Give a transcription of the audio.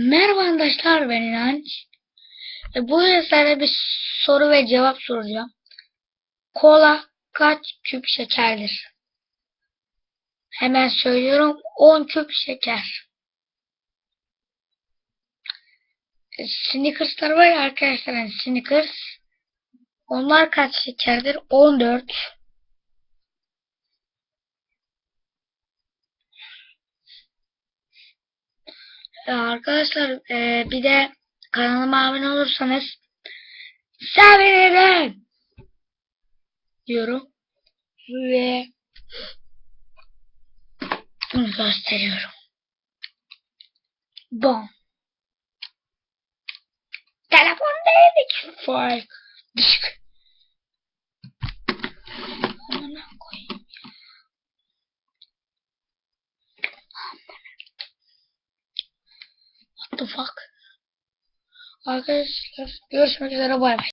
Merhaba arkadaşlar ben İnanç. E, bu sizlere bir soru ve cevap soracağım. Kola kaç küp şekerdir? Hemen söylüyorum 10 küp şeker. E, Snickers'lar var ya arkadaşlar yani Snickers. Onlar kaç şekerdir? 14. Ee, Arkadaşlar e, bir de kanalıma abone olursanız sevinirim diyorum ve bunu gösteriyorum. Bom. Telefon dedik. Fay. Dışk. The fuck? Arkadaşlar görüşmek üzere bay bay.